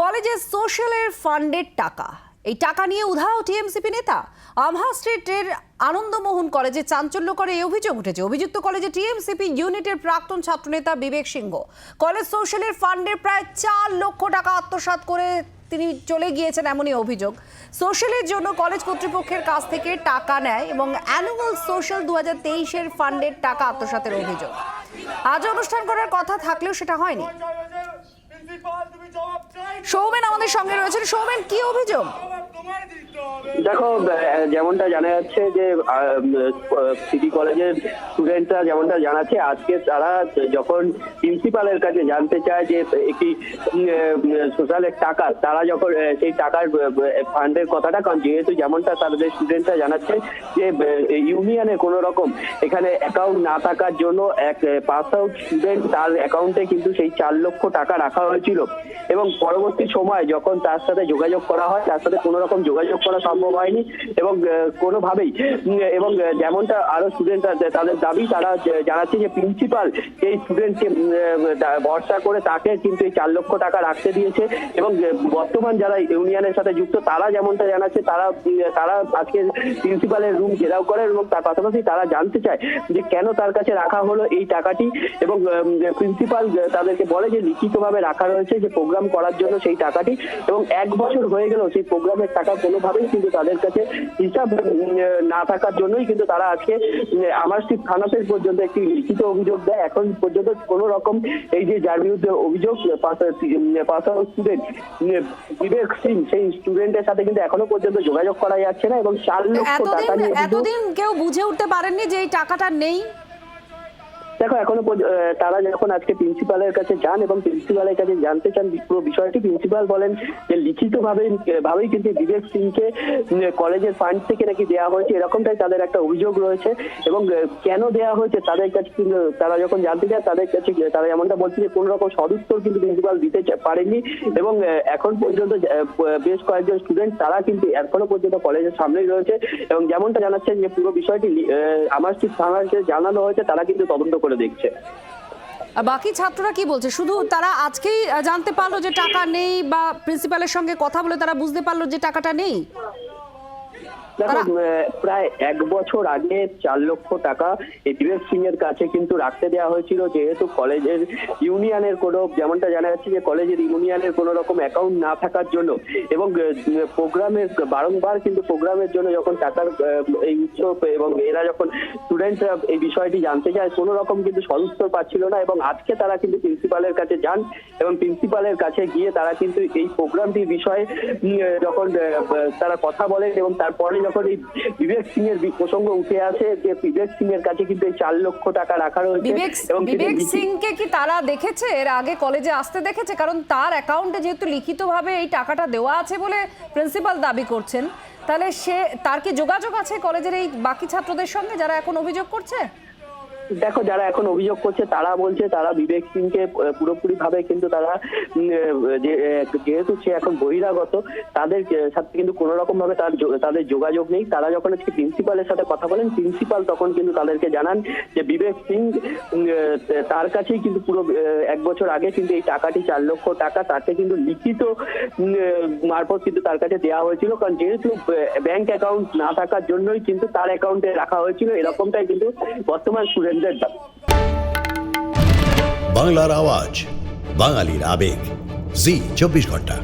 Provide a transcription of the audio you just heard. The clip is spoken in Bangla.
কলেজের সোশ্যালের ফান্ডের টাকা। এই টাকা নিয়ে উধাও টিএমসিপি নেতা আমহা স্ট্রিটের আনন্দমোহন কলেজে চাঞ্চল্য করে এই অভিযোগ উঠেছে। অভিযুক্ত কলেজে টিএমসিপি ইউনিটের প্রাক্তন ছাত্রনেতা বিবেক সিংহ। কলেজ সোশ্যালের ফান্ডের প্রায় চার লক্ষ টাকা আত্মসাৎ করে তিনি চলে গিয়েছেন এমনই অভিযোগ। সোশ্যালের জন্য কলেজ কর্তৃপক্ষের কাছ থেকে টাকা নেয় এবং অ্যানুয়াল সোশ্যাল দু হাজার তেইশের ফান্ডের টাকা আত্মসাতের অভিযোগ। আজ অনুষ্ঠান করার কথা থাকলেও সেটা হয়নি। সৌমেন আমাদের সঙ্গে রয়েছেন। সৌমেন কি অভিযোগ? দেখো যেমনটা জানা যাচ্ছে যে সিটি কলেজের স্টুডেন্টরা যেমনটা জানাচ্ছে, আজকে তারা যখন প্রিন্সিপালের কাছে জানতে চায় যে একটি সোশ্যালের টাকা, তারা যখন সেই টাকার ফান্ডের কথাটা, কারণ যেহেতু যেমনটা তাদের স্টুডেন্টরা জানাচ্ছে যে ইউনিয়নে কোনো রকম এখানে অ্যাকাউন্ট না থাকার জন্য এক পাস আউট স্টুডেন্ট তার অ্যাকাউন্টে কিন্তু সেই চার লক্ষ টাকা রাখা হয়েছিল। এবং পরবর্তী সময় যখন তার সাথে যোগাযোগ করা হয়, তার সাথে কোনো রকম যোগাযোগ করা সম্ভব হয়নি এবং কোনোভাবেই এবং যেমনটা আরও স্টুডেন্ট তাদের দাবি তারা জানাচ্ছে যে প্রিন্সিপাল এই স্টুডেন্টকে ভরসা করে তাকে কিন্তু এই চার লক্ষ টাকা রাখতে দিয়েছে এবং বর্তমান যারা ইউনিয়নের সাথে যুক্ত তারা যেমনটা জানাচ্ছে তারা তারা আজকে প্রিন্সিপালের রুম ঘেরাও করে এবং তার পাশাপাশি তারা জানতে চায় যে কেন তার কাছে রাখা হলো এই টাকাটি এবং প্রিন্সিপাল তাদেরকে বলে যে লিখিতভাবে রাখা রয়েছে যে প্রোগ্রাম করার জন্য সেই টাকাটি এবং এক বছর হয়ে গেল সেই প্রোগ্রামের টাকা কোনোভাবেই কিন্তু তাদের কাছে হিসাব না থাকার জন্যই কিন্তু তারা আজকে আমার ঠিক থানাতে পর্যন্ত একটি লিখিত অভিযোগ দেয়। এখন পর্যন্ত কোন রকম এই যে যার বিরুদ্ধে অভিযোগ পাস স্টুডেন্ট বিবেক সিং সেই স্টুডেন্টের সাথে কিন্তু এখনও পর্যন্ত যোগাযোগ করা যাচ্ছে না এবং চার লক্ষ টাকা নিয়ে এতদিন কেউ বুঝে উঠতে পারেননি যে এই টাকাটা নেই। দেখো, এখনও তারা যখন আজকে প্রিন্সিপালের কাছে যান এবং প্রিন্সিপালের কাছে জানতে চান, পুরো বিষয়টি প্রিন্সিপাল বলেন যে লিখিত ভাবে ভাবেই কিন্তু বিবেক সিংকে কলেজের ফান্ড থেকে নাকি দেওয়া হয়েছে, এরকমটাই তাদের একটা অভিযোগ রয়েছে এবং কেন দেওয়া হয়েছে তাদের কাছে কিন্তু, তারা যখন জানতে চান, তাদের কাছে তারা এমনটা বলছে যে কোনো রকম সদুত্তর কিন্তু প্রিন্সিপাল দিতে পারেনি এবং এখন পর্যন্ত বেশ কয়েকজন স্টুডেন্ট তারা কিন্তু এখনও পর্যন্ত কলেজের সামনেই রয়েছে এবং যেমনটা জানাচ্ছেন যে পুরো বিষয়টি আমার থানাকে জানানো হয়েছে, তারা কিন্তু তদন্ত করে দেখছে। বাকি ছাত্ররা কি বলছে? শুধু তারা আজকেই জানতে পারল যে টাকা নেই বা প্রিন্সিপালের সঙ্গে কথা বলে তারা বুঝতে পারল যে টাকাটা নেই? দেখো প্রায় এক বছর আগে চার লক্ষ টাকা এই সিং এর কাছে কিন্তু রাখতে দেওয়া হয়েছিল যেহেতু কলেজের ইউনিয়নের কোনো যেমনটা জানা যাচ্ছে যে কলেজের ইউনিয়নের কোনো রকম অ্যাকাউন্ট না থাকার জন্য এবং প্রোগ্রামের বারংবার কিন্তু প্রোগ্রামের জন্য যখন টাকার এই উৎস এবং এরা যখন স্টুডেন্টরা এই বিষয়টি জানতে চায় কোনো রকম কিন্তু সদুত্তর পাচ্ছিল না এবং আজকে তারা কিন্তু প্রিন্সিপালের কাছে যান এবং প্রিন্সিপালের কাছে গিয়ে তারা কিন্তু এই প্রোগ্রামটির বিষয়ে যখন তারা কথা বলেন এবং তারপরে যখন এই বিবেক সিং এর প্রসঙ্গ উঠে আসে যে বিবেক সিং এর কাছে কিন্তু এই চার লক্ষ টাকা রাখা রয়েছে বিবেক এবং কিন্তু বিবেক লিখি- সিংকে কি তারা দেখেছে? এর আগে কলেজে আসতে দেখেছে? কারণ তার অ্যাকাউন্টে যেহেতু লিখিতভাবে এই টাকাটা দেওয়া আছে বলে প্রিন্সিপাল দাবি করছেন তাহলে সে তার কি যোগাযোগ আছে কলেজের এই বাকি ছাত্রদের সঙ্গে যারা এখন অভিযোগ করছে? দেখো, যারা এখন অভিযোগ করছে, তারা বলছে, তারা বিবেক সিংকে পুরোপুরি ভাবে কিন্তু তারা যেহেতু সে এখন বহিরাগত, তাদের সাথে কিন্তু কোনো রকম ভাবে তার তাদের যোগাযোগ নেই। তারা যখন আজকে প্রিন্সিপালের সাথে কথা বলেন, প্রিন্সিপাল তখন কিন্তু তাদেরকে জানান যে, বিবেক সিং তার কাছেই কিন্তু পুরো এক বছর আগে কিন্তু এই টাকাটি, চার লক্ষ টাকা তাকে কিন্তু লিখিত মারফত কিন্তু তার কাছে দেওয়া হয়েছিল। কারণ যেহেতু ব্যাংক অ্যাকাউন্ট না থাকার জন্যই কিন্তু তার অ্যাকাউন্টে রাখা হয়েছিল, এরকমটাই কিন্তু বর্তমান দাবি বাংলার আওয়াজ বাঙালির আবেগ। জি চব্বিশ ঘণ্টা।